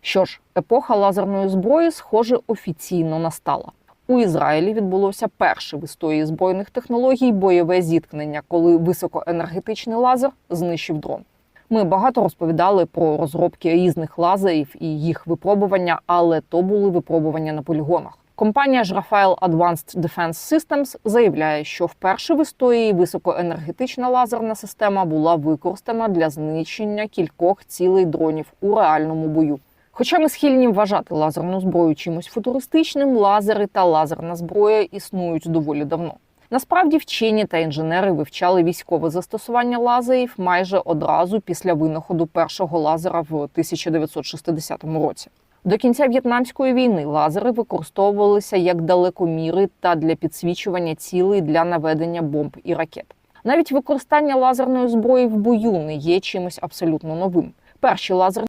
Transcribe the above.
Що ж, епоха лазерної зброї, схоже, офіційно настала. У Ізраїлі відбулося перше в історії збройних технологій бойове зіткнення, коли високоенергетичний лазер знищив дрон. Ми багато розповідали про розробки різних лазерів і їх випробування, але то були випробування на полігонах. Компанія ж Rafael Advanced Defense Systems заявляє, що вперше в історії високоенергетична лазерна система була використана для знищення кількох цілей дронів у реальному бою. Хоча ми схильні вважати лазерну зброю чимось футуристичним, лазери та лазерна зброя існують доволі давно. Насправді вчені та інженери вивчали військове застосування лазерів майже одразу після винаходу першого лазера в 1960 році. До кінця в'єтнамської війни лазери використовувалися як далекоміри та для підсвічування цілей для наведення бомб і ракет. Навіть використання лазерної зброї в бою не є чимось абсолютно новим. Перші лазерні